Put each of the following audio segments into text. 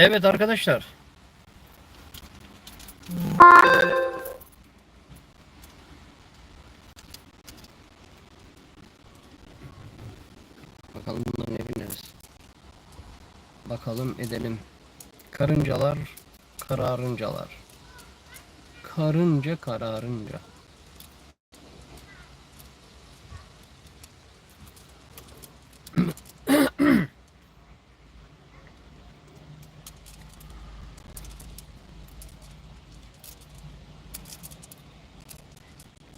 Evet arkadaşlar. Bakalım bunların evi neresi? Bakalım edelim. Karıncalar, kararıncalar. Karınca kararınca.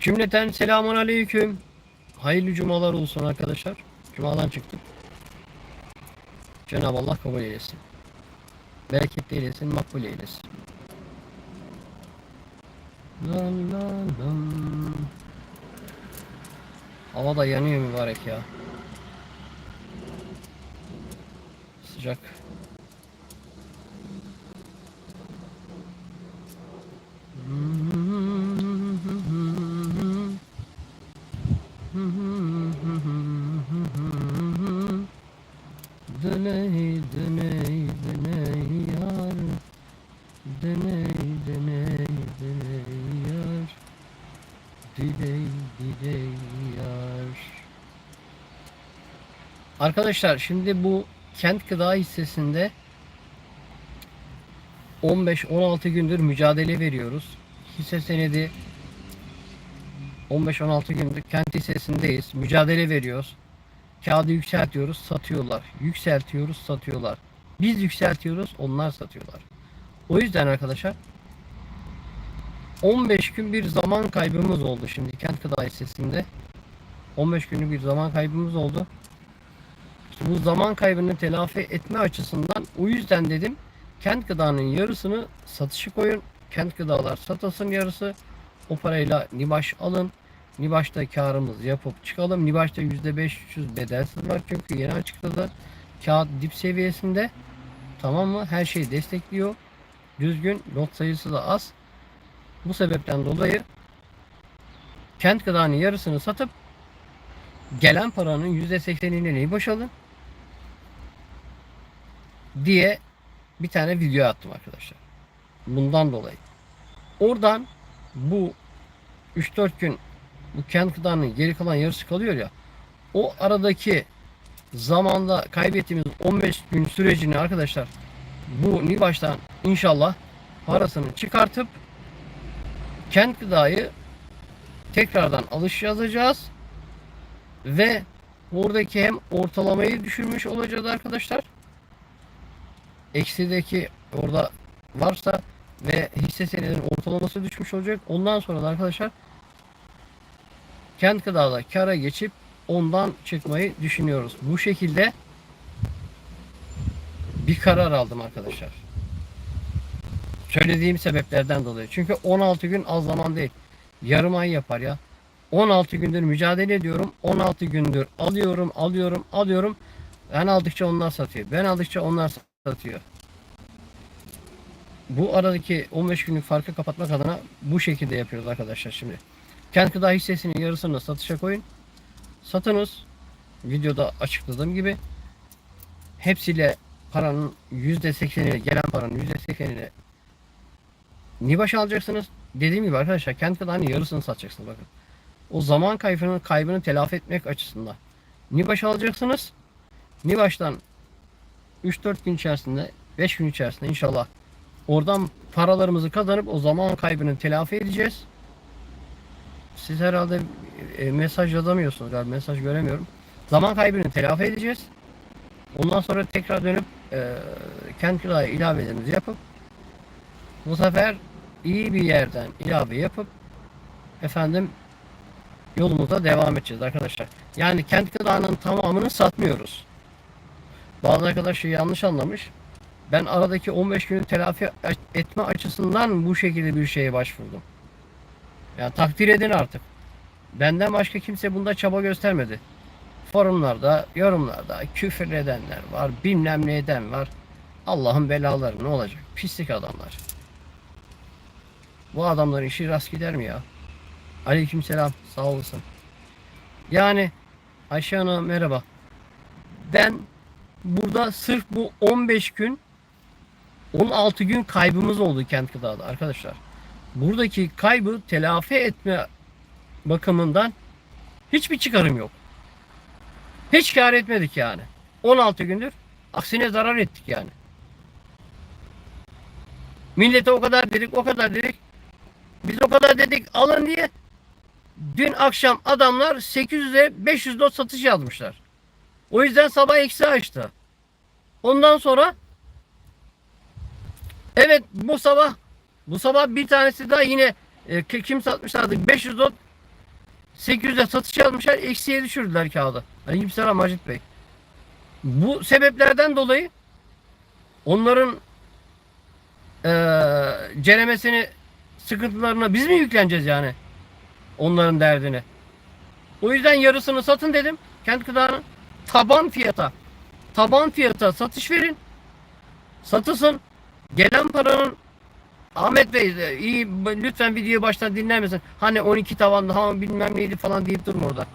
Cümleten selamun aleyküm. Hayırlı cumalar olsun arkadaşlar. Cumadan çıktık. Cenab-ı Allah kabul eylesin. Bereketli eylesin, makbul eylesin. Lan lan lan. Hava da yanıyor mübarek ya. Sıcak. Döney döney döney yar Döney döney döney yar Diley diley yar Arkadaşlar şimdi bu kent gıda hissesinde 15-16 gündür mücadele veriyoruz. Hisse senedi 15-16 gündür kent hissesindeyiz. Mücadele veriyoruz. Kağıdı yükseltiyoruz, satıyorlar. Yükseltiyoruz, satıyorlar. Biz yükseltiyoruz, onlar satıyorlar. O yüzden arkadaşlar 15 gün bir zaman kaybımız oldu şimdi kent gıda hissesinde. 15 günlük bir zaman kaybımız oldu. İşte bu zaman kaybını telafi etme açısından o yüzden dedim kent gıdanın yarısını satışa koyun. Kent gıdalar satasın yarısı. O parayla Nibaş alın. Nibaş'ta karımız yapıp çıkalım. Nibaş'ta %500 bedelsiz var çünkü yeni açıkladı. Kağıt dip seviyesinde. Tamam mı? Her şeyi destekliyor. Düzgün. Lot sayısı da az. Bu sebepten dolayı kent gıdanın yarısını satıp gelen paranın %80'ini Nibaş alın diye bir tane video attım arkadaşlar. Bundan dolayı. Oradan bu 3-4 gün bu kent gıdanın geri kalan yarısı kalıyor ya. O aradaki zamanda kaybettiğimiz 15 gün sürecini arkadaşlar bu Nibaş'tan inşallah parasını çıkartıp kent gıdayı tekrardan alış yazacağız. Ve oradaki hem ortalamayı düşürmüş olacağız arkadaşlar. Eksideki orada varsa ve hisse senedinin ortalaması düşmüş olacak. Ondan sonra da arkadaşlar kent gıdada kara geçip ondan çıkmayı düşünüyoruz. Bu şekilde bir karar aldım arkadaşlar. Söylediğim sebeplerden dolayı. Çünkü 16 gün az zaman değil. Yarım ay yapar ya. 16 gündür mücadele ediyorum. 16 gündür alıyorum, alıyorum, alıyorum. Ben aldıkça onlar satıyor. Ben aldıkça onlar satıyor. Bu aradaki 15 günlük farkı kapatmak adına bu şekilde yapıyoruz arkadaşlar şimdi. Kent gıda hissesinin yarısını satışa koyun. Satınız. Videoda açıkladığım gibi. Hepsiyle paranın %80'ini gelen paranın %80'ini Nibaş alacaksınız. Dediğim gibi arkadaşlar kent gıdanın yarısını satacaksınız bakın. O zaman kaybının kaybını telafi etmek açısından. Nibaş alacaksınız. Nibaş'tan 3-4 gün içerisinde 5 gün içerisinde inşallah oradan paralarımızı kazanıp o zaman kaybını telafi edeceğiz. Siz herhalde e, mesaj yazamıyorsunuz galiba mesaj göremiyorum. Zaman kaybını telafi edeceğiz. Ondan sonra tekrar dönüp e, kent gıdaya ilavelerimizi yapıp bu sefer iyi bir yerden ilave yapıp efendim yolumuza devam edeceğiz arkadaşlar. Yani kent gıdanın tamamını satmıyoruz. Bazı arkadaşlar yanlış anlamış. Ben aradaki 15 günü telafi etme açısından bu şekilde bir şeye başvurdum. Yani takdir edin artık. Benden başka kimse bunda çaba göstermedi. Forumlarda, yorumlarda küfür edenler var, bilmem ne eden var. Allah'ın belaları ne olacak? Pislik adamlar. Bu adamların işi rast gider mi ya? Aleykümselam, sağ olasın. Yani Ayşe Hanım merhaba. Ben burada sırf bu 15 gün 16 gün kaybımız oldu kent gıdada arkadaşlar. Buradaki kaybı telafi etme bakımından hiçbir çıkarım yok. Hiç kar etmedik yani. 16 gündür aksine zarar ettik yani. Millete o kadar dedik, o kadar dedik. Biz o kadar dedik alın diye. Dün akşam adamlar 800'e 500 lot satış yazmışlar. O yüzden sabah eksi açtı. Ondan sonra evet bu sabah bu sabah bir tanesi daha yine e, ki- kim satmışlardı 500 lot 800'e satış yazmışlar eksiye düşürdüler kağıdı. Aleykümselam Macit Bey. Bu sebeplerden dolayı onların eee ceremesini sıkıntılarına biz mi yükleneceğiz yani? Onların derdine. O yüzden yarısını satın dedim. Kent gıdanın taban fiyata. Taban fiyata satış verin. Satılsın. Gelen paranın Ahmet Bey de iyi lütfen videoyu baştan dinler misin? Hani 12 tavandı ha bilmem neydi falan deyip durma orada.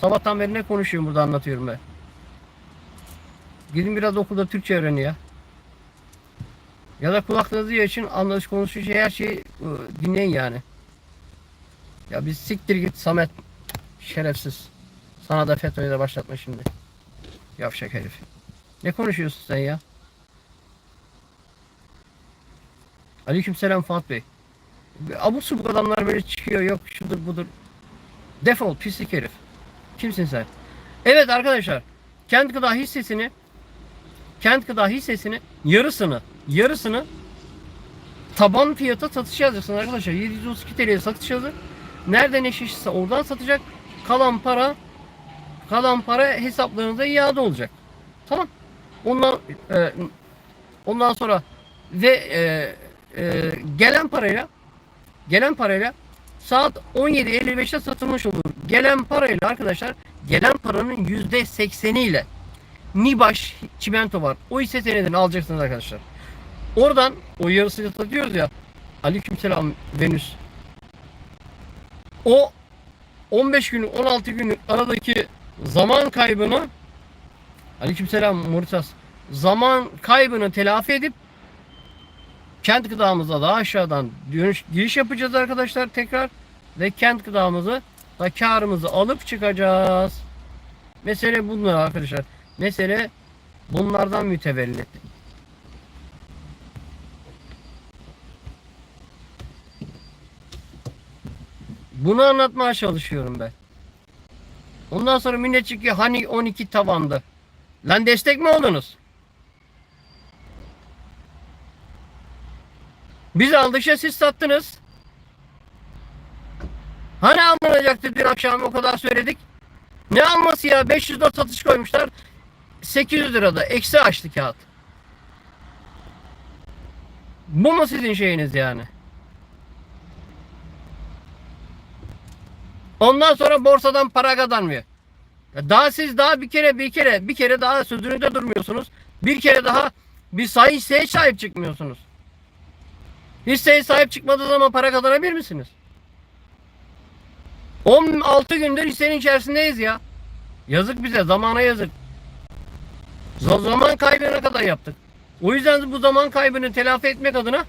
Sabahtan beri ne konuşuyorum burada anlatıyorum ben. Gidin biraz okulda Türkçe öğrenin ya. Ya da kulaklığınızı için anlaş konuşuyor şey her şeyi ıı, dinleyin yani. Ya biz siktir git Samet. Şerefsiz. Sana da FETÖ'yü de başlatma şimdi. Yavşak herif. Ne konuşuyorsun sen ya? Aleykümselam Fuat Bey. Abuk subuk adamlar böyle çıkıyor yok şudur budur. Defol pislik herif. Kimsin sen? Evet arkadaşlar. Kent gıda hissesini kent gıda hissesini yarısını yarısını taban fiyata satış yazacaksın arkadaşlar. 732 TL'ye satış yazı. Nereden eşleşirse oradan satacak. Kalan para kalan para hesaplarınıza iade olacak. Tamam. Ondan e, ondan sonra ve e, e, gelen parayla gelen parayla saat 17.55'te satılmış olur. Gelen parayla arkadaşlar gelen paranın %80'i ile Nibaş çimento var. O hisse senedini alacaksınız arkadaşlar. Oradan o yarısını satıyoruz ya. Aleykümselam Venüs. O 15 günlük 16 günlük aradaki zaman kaybını Aleykümselam Muritas. Zaman kaybını telafi edip kent gıdamıza daha aşağıdan dönüş, giriş yapacağız arkadaşlar tekrar ve kent gıdamızı da karımızı alıp çıkacağız. Mesele bunlar arkadaşlar. Mesele bunlardan mütevellit. Bunu anlatmaya çalışıyorum ben. Ondan sonra millet çıkıyor hani 12 tavandı. Lan destek mi oldunuz? Biz aldıkça siz sattınız. Hani alınacaktı dün akşam o kadar söyledik. Ne alması ya 500 lira satış koymuşlar. 800 lirada eksi açtı kağıt. Bu mu sizin şeyiniz yani? Ondan sonra borsadan para kazanmıyor. Daha siz daha bir kere bir kere bir kere daha sözünüzde durmuyorsunuz. Bir kere daha bir sayı sahip çıkmıyorsunuz. Hisseye sahip çıkmadığı zaman para kazanabilir misiniz? 16 gündür hissenin içerisindeyiz ya. Yazık bize zamana yazık. Zaman kaybına kadar yaptık. O yüzden bu zaman kaybını telafi etmek adına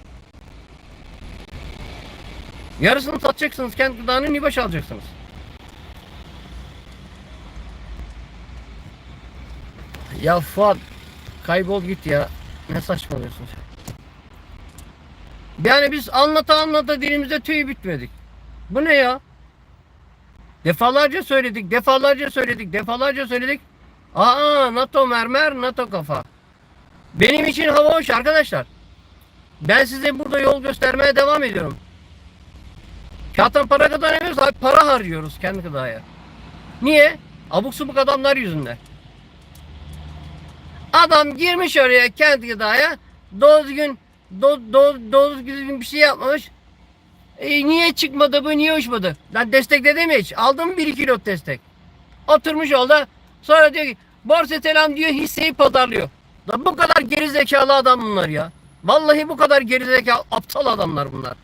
yarısını satacaksınız. Kent gıdanın nibaş alacaksınız. Ya Fuat kaybol git ya. Ne saçmalıyorsun sen? Yani biz anlata anlata dilimizde tüy bitmedik. Bu ne ya? Defalarca söyledik, defalarca söyledik, defalarca söyledik. Aa NATO mermer, NATO kafa. Benim için hava hoş arkadaşlar. Ben size burada yol göstermeye devam ediyorum. Kağıttan para kazanamıyoruz, abi para harcıyoruz kendi gıdaya. Niye? Abuk subuk adamlar yüzünden. Adam girmiş oraya kent gıdaya, doğru düzgün, do, do, doğru düzgün bir şey yapmamış. E, niye çıkmadı bu, niye uçmadı? Lan destekledi mi hiç? Bir iki lot destek? Oturmuş orada, sonra diyor ki, borsa selam diyor, hisseyi pazarlıyor. Lan bu kadar gerizekalı adam bunlar ya. Vallahi bu kadar gerizekalı, aptal adamlar bunlar.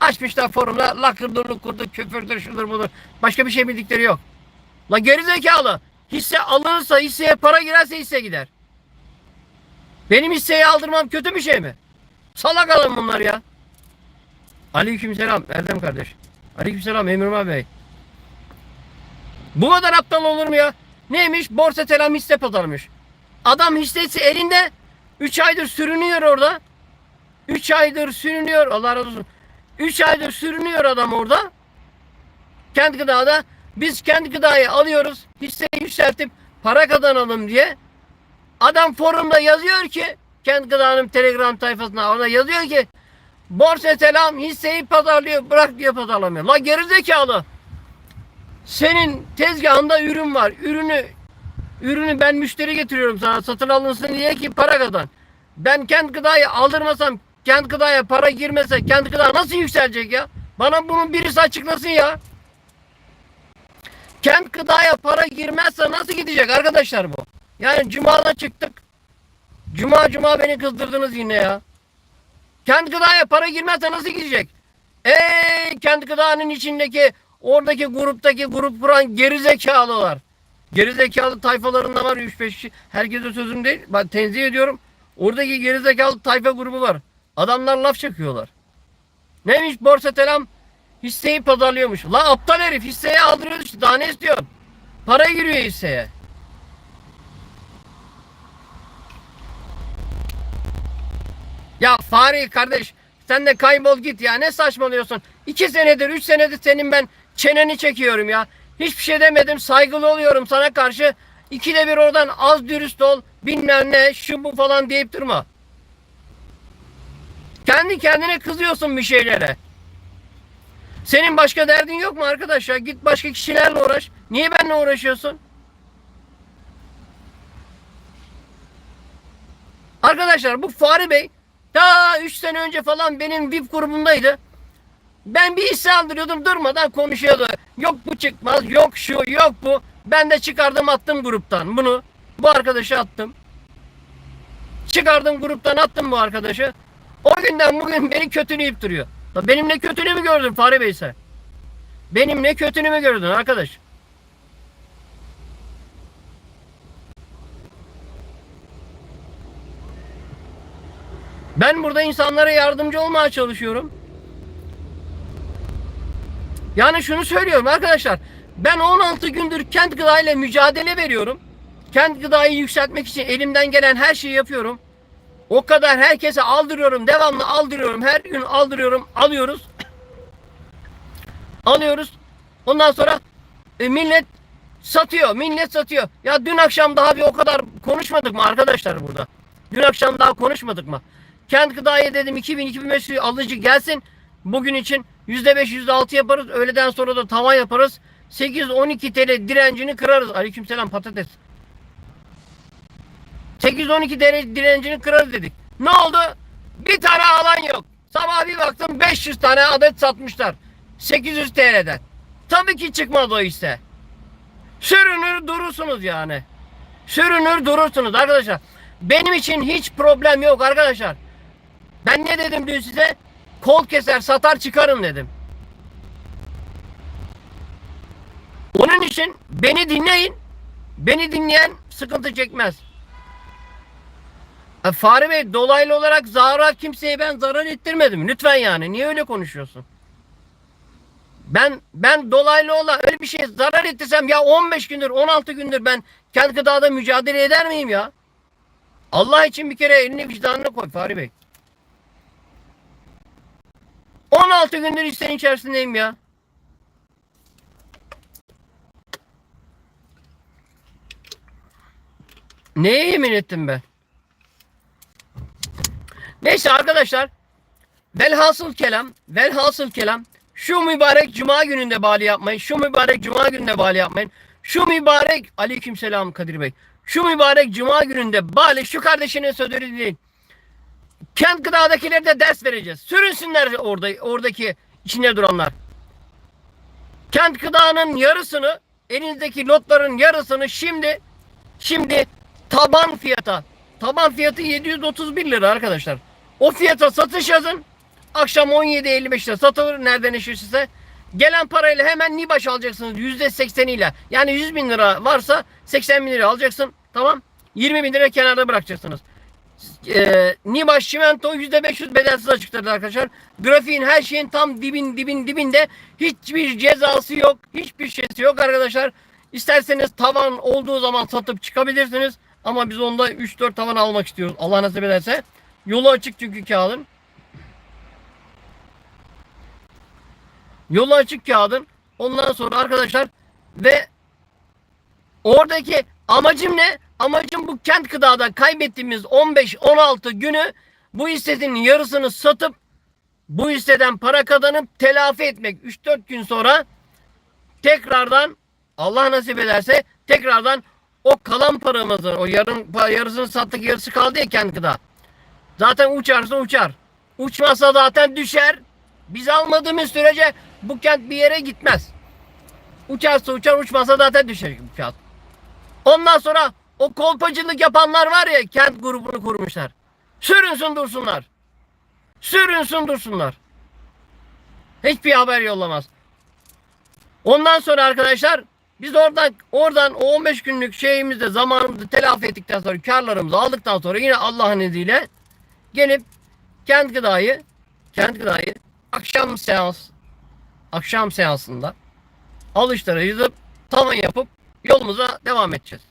Açmışlar forumda lakırdır lukurdur küfürdür şudur budur. Başka bir şey bildikleri yok. La gerizekalı. Hisse alınırsa hisseye para girerse hisse gider. Benim hisseyi aldırmam kötü bir şey mi? Salak adam bunlar ya. Aleykümselam Erdem kardeş. Aleykümselam Emrullah Bey. Bu kadar aptal olur mu ya? Neymiş? Borsa telam hisse pazarmış. Adam hissesi elinde 3 aydır sürünüyor orada. 3 aydır sürünüyor. Allah razı olsun. 3 aydır sürünüyor adam orada. Kendi gıdada. Biz kendi gıdayı alıyoruz. Hisseyi yükseltip para kazanalım diye. Adam forumda yazıyor ki kendi gıdanın telegram sayfasına orada yazıyor ki Borsa selam hisseyi pazarlıyor bırak diye pazarlamıyor. La gerizekalı. Senin tezgahında ürün var. Ürünü ürünü ben müşteri getiriyorum sana satın alınsın diye ki para kazan. Ben kendi gıdayı aldırmasam kendi gıdaya para girmese kendi gıda nasıl yükselecek ya? Bana bunun birisi açıklasın ya. Kent gıdaya para girmezse nasıl gidecek arkadaşlar bu? Yani cumada çıktık. Cuma cuma beni kızdırdınız yine ya. Kent gıdaya para girmezse nasıl gidecek? Ey kent gıdanın içindeki oradaki gruptaki grup kuran geri zekalılar. Geri zekalı tayfalarında var 3-5 kişi. Herkese sözüm değil. Ben tenzih ediyorum. Oradaki geri zekalı tayfa grubu var. Adamlar laf çakıyorlar. Neymiş borsa telam hisseyi pazarlıyormuş. La aptal herif hisseye aldırıyor işte daha ne istiyorsun? Para giriyor hisseye. Ya Fahri kardeş sen de kaybol git ya ne saçmalıyorsun? İki senedir üç senedir senin ben çeneni çekiyorum ya. Hiçbir şey demedim saygılı oluyorum sana karşı. İkide bir oradan az dürüst ol bilmem ne şu bu falan deyip durma. Kendi kendine kızıyorsun bir şeylere. Senin başka derdin yok mu arkadaş ya? Git başka kişilerle uğraş. Niye benimle uğraşıyorsun? Arkadaşlar bu Fahri Bey daha 3 sene önce falan benim VIP grubumdaydı. Ben bir hisse aldırıyordum durmadan konuşuyordu. Yok bu çıkmaz, yok şu, yok bu. Ben de çıkardım attım gruptan bunu. Bu arkadaşı attım. Çıkardım gruptan attım bu arkadaşı. O günden bugün beni kötüleyip duruyor. Benim ne kötülüğümü gördün Fahri Bey sen? Benim ne kötülüğümü gördün arkadaş? Ben burada insanlara yardımcı olmaya çalışıyorum. Yani şunu söylüyorum arkadaşlar. Ben 16 gündür kent gıda ile mücadele veriyorum. Kent gıdayı yükseltmek için elimden gelen her şeyi yapıyorum. O kadar herkese aldırıyorum. Devamlı aldırıyorum. Her gün aldırıyorum. Alıyoruz. Alıyoruz. Ondan sonra e, millet satıyor. Millet satıyor. Ya dün akşam daha bir o kadar konuşmadık mı arkadaşlar burada? Dün akşam daha konuşmadık mı? Kent gıdaya dedim 2000-2500 alıcı gelsin. Bugün için %5 %6 yaparız. Öğleden sonra da tavan yaparız. 8-12 TL direncini kırarız. Aleykümselam patates. 8-12 TL direncini kırarız dedik. Ne oldu? Bir tane alan yok. Sabah bir baktım 500 tane adet satmışlar. 800 TL'den. Tabii ki çıkmaz o işte. Sürünür durursunuz yani. Sürünür durursunuz arkadaşlar. Benim için hiç problem yok arkadaşlar. Ben ne dedim dün size? Kol keser satar çıkarım dedim. Onun için beni dinleyin. Beni dinleyen sıkıntı çekmez. E, Fahri Bey dolaylı olarak zarar kimseye ben zarar ettirmedim. Lütfen yani. Niye öyle konuşuyorsun? Ben ben dolaylı olarak öyle bir şey zarar ettirsem ya 15 gündür 16 gündür ben kendi gıdada mücadele eder miyim ya? Allah için bir kere elini vicdanına koy Fahri Bey. 16 gündür isteğin içerisindeyim ya. Neye yemin ettim ben? Neyse arkadaşlar. Velhasıl kelam, velhasıl kelam. Şu mübarek cuma gününde bali yapmayın. Şu mübarek cuma gününde bali yapmayın. Şu mübarek aleykümselam Kadir Bey. Şu mübarek cuma gününde bali şu kardeşine sözleri değil. Kent gıdadakilere de ders vereceğiz. Sürünsünler orada oradaki içinde duranlar. Kent gıdanın yarısını elinizdeki lotların yarısını şimdi şimdi taban fiyata taban fiyatı 731 lira arkadaşlar. O fiyata satış yazın. Akşam 17.55 lira satılır nereden eşirse. Gelen parayla hemen Nibaş alacaksınız %80'iyle. Yani 100 bin lira varsa 80 bin lira alacaksın. Tamam. 20 bin lira kenarda bırakacaksınız. E, Nimaş Çimento %500 bedelsiz açıkladı arkadaşlar. Grafiğin her şeyin tam dibin dibin dibinde hiçbir cezası yok. Hiçbir şeysi yok arkadaşlar. İsterseniz tavan olduğu zaman satıp çıkabilirsiniz. Ama biz onda 3-4 tavan almak istiyoruz. Allah nasip ederse. Yolu açık çünkü kağıdın. Yolu açık kağıdın. Ondan sonra arkadaşlar ve oradaki amacım ne? Amacım bu kent gıdada kaybettiğimiz 15-16 günü bu hissenin yarısını satıp bu hisseden para kazanıp telafi etmek. 3-4 gün sonra tekrardan Allah nasip ederse tekrardan o kalan paramızın o yarın yarısını sattık yarısı kaldı ya kent gıda. Zaten uçarsa uçar. Uçmazsa zaten düşer. Biz almadığımız sürece bu kent bir yere gitmez. Uçarsa uçar uçmazsa zaten düşer bu kağıt. Ondan sonra o kolpacılık yapanlar var ya kent grubunu kurmuşlar. Sürünsün dursunlar. Sürünsün dursunlar. Hiçbir haber yollamaz. Ondan sonra arkadaşlar biz oradan oradan o 15 günlük şeyimizde zamanımızı telafi ettikten sonra karlarımızı aldıktan sonra yine Allah'ın izniyle gelip kent gıdayı kent gıdayı akşam seans akşam seansında alışlara yazıp tavan yapıp yolumuza devam edeceğiz.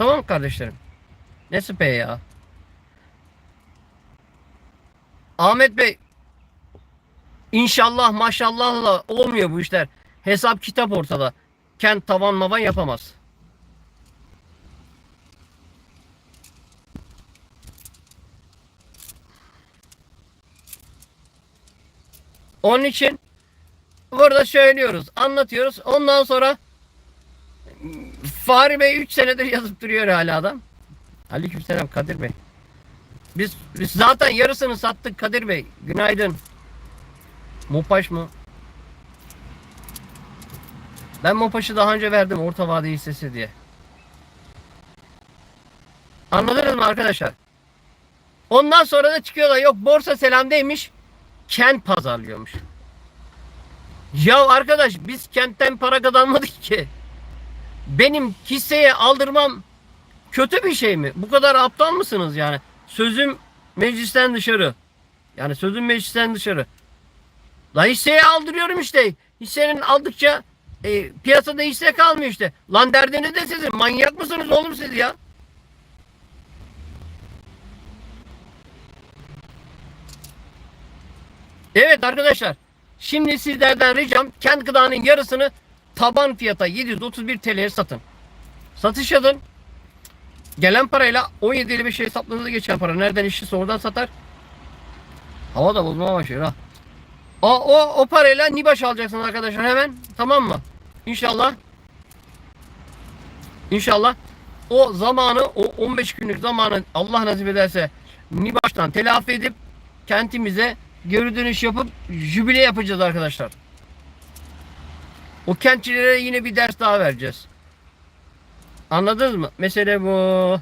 Tamam kardeşlerim? Ne süper ya. Ahmet Bey İnşallah maşallahla olmuyor bu işler. Hesap kitap ortada. Kent tavan mavan yapamaz. Onun için burada söylüyoruz, anlatıyoruz. Ondan sonra Fahri Bey 3 senedir yazıp duruyor hala adam. Aleykümselam Kadir Bey. Biz, biz zaten yarısını sattık Kadir Bey. Günaydın. Mopaş mı? Ben Mopaş'ı daha önce verdim orta vade hissesi diye. Anladınız mı arkadaşlar? Ondan sonra da çıkıyorlar yok borsa selamdaymış. Kent pazarlıyormuş. Ya arkadaş biz kentten para kazanmadık ki. Benim hisseye aldırmam kötü bir şey mi? Bu kadar aptal mısınız yani? Sözüm meclisten dışarı. Yani sözüm meclisten dışarı. La hisseye aldırıyorum işte. Hissenin aldıkça e, piyasada hisse kalmıyor işte. Lan derdiniz de sizin. Manyak mısınız oğlum siz ya? Evet arkadaşlar. Şimdi sizlerden ricam kent gıdanın yarısını taban fiyata 731 TL'ye satın. Satış yapın. Gelen parayla 17 ile bir şey hesaplarınıza geçen para. Nereden işçisi oradan satar. Hava da bozmaya başlıyor ha. O, o, o parayla Nibaş alacaksın arkadaşlar hemen. Tamam mı? İnşallah. İnşallah. O zamanı, o 15 günlük zamanı Allah nasip ederse Nibaş'tan telafi edip kentimize geri dönüş yapıp jübile yapacağız arkadaşlar. O kentçilere yine bir ders daha vereceğiz. Anladınız mı? Mesele bu.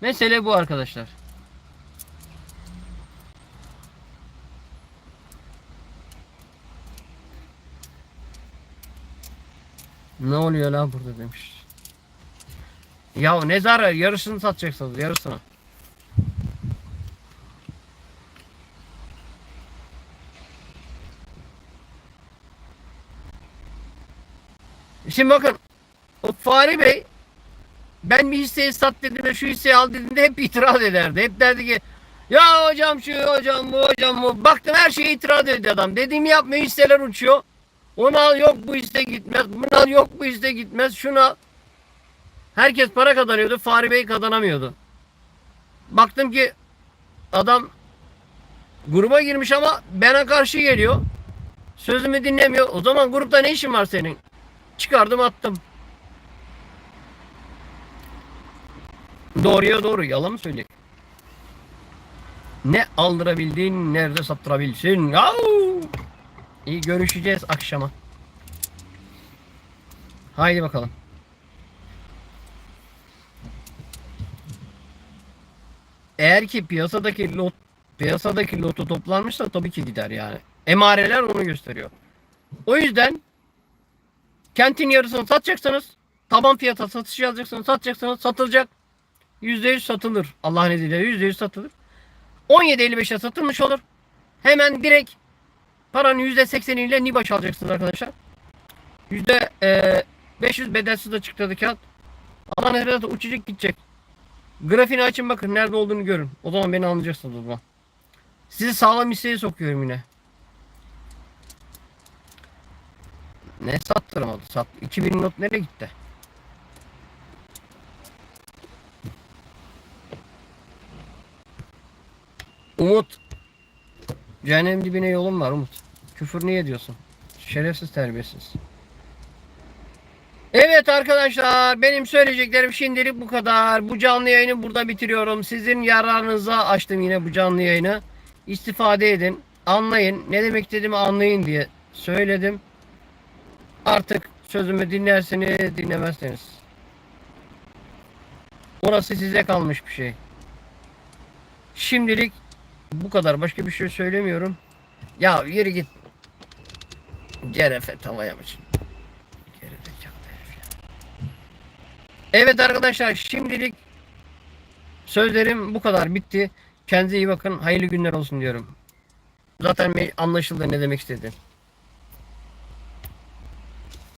Mesele bu arkadaşlar. Ne oluyor lan burada demiş. Ya ne zarar yarısını satacaksınız yarısını. Şimdi bakın o Fahri Bey ben bir hisseyi sat dediğimde şu hisseyi al dediğimde hep itiraz ederdi. Hep derdi ki ya hocam şu hocam bu hocam bu. Baktım her şeye itiraz ediyor adam. Dediğimi yapmıyor hisseler uçuyor. Onu al yok bu hisse gitmez. Bunu al yok bu hisse gitmez. Şuna herkes para kazanıyordu. Fahri Bey kazanamıyordu. Baktım ki adam gruba girmiş ama bana karşı geliyor. Sözümü dinlemiyor. O zaman grupta ne işin var senin? Çıkardım attım. Doğruya doğru yalan mı söyleyecek? Ne aldırabildin, nerede sattırabilsin. Au! İyi görüşeceğiz akşama. Haydi bakalım. Eğer ki piyasadaki lot piyasadaki lotu toplanmışsa tabii ki gider yani. Emareler onu gösteriyor. O yüzden kentin yarısını satacaksınız. Taban fiyata satış yazacaksınız, satacaksınız, satılacak. %100 satılır. Allah'ın izniyle %100 satılır. 17.55'e satılmış olur. Hemen direkt paranın %80'iyle Nibaş alacaksınız arkadaşlar. Yüzde e, 500 bedelsiz de çıktı kağıt. Allah'ın izniyle uçacak gidecek. Grafiğini açın bakın nerede olduğunu görün. O zaman beni anlayacaksınız o zaman. Sizi sağlam hisseye sokuyorum yine. Ne sattıramadı? Sat. 2000 not nereye gitti? Umut. Cehennem dibine yolun var Umut. Küfür niye diyorsun? Şerefsiz terbiyesiz. Evet arkadaşlar benim söyleyeceklerim şimdilik bu kadar. Bu canlı yayını burada bitiriyorum. Sizin yararınıza açtım yine bu canlı yayını. İstifade edin. Anlayın. Ne demek istediğimi anlayın diye söyledim. Artık sözümü dinlersiniz dinlemezseniz. Orası size kalmış bir şey. Şimdilik bu kadar. Başka bir şey söylemiyorum. Ya yürü git. Cerefe tavaya mı? Evet arkadaşlar şimdilik sözlerim bu kadar bitti. Kendinize iyi bakın. Hayırlı günler olsun diyorum. Zaten anlaşıldı ne demek istedim.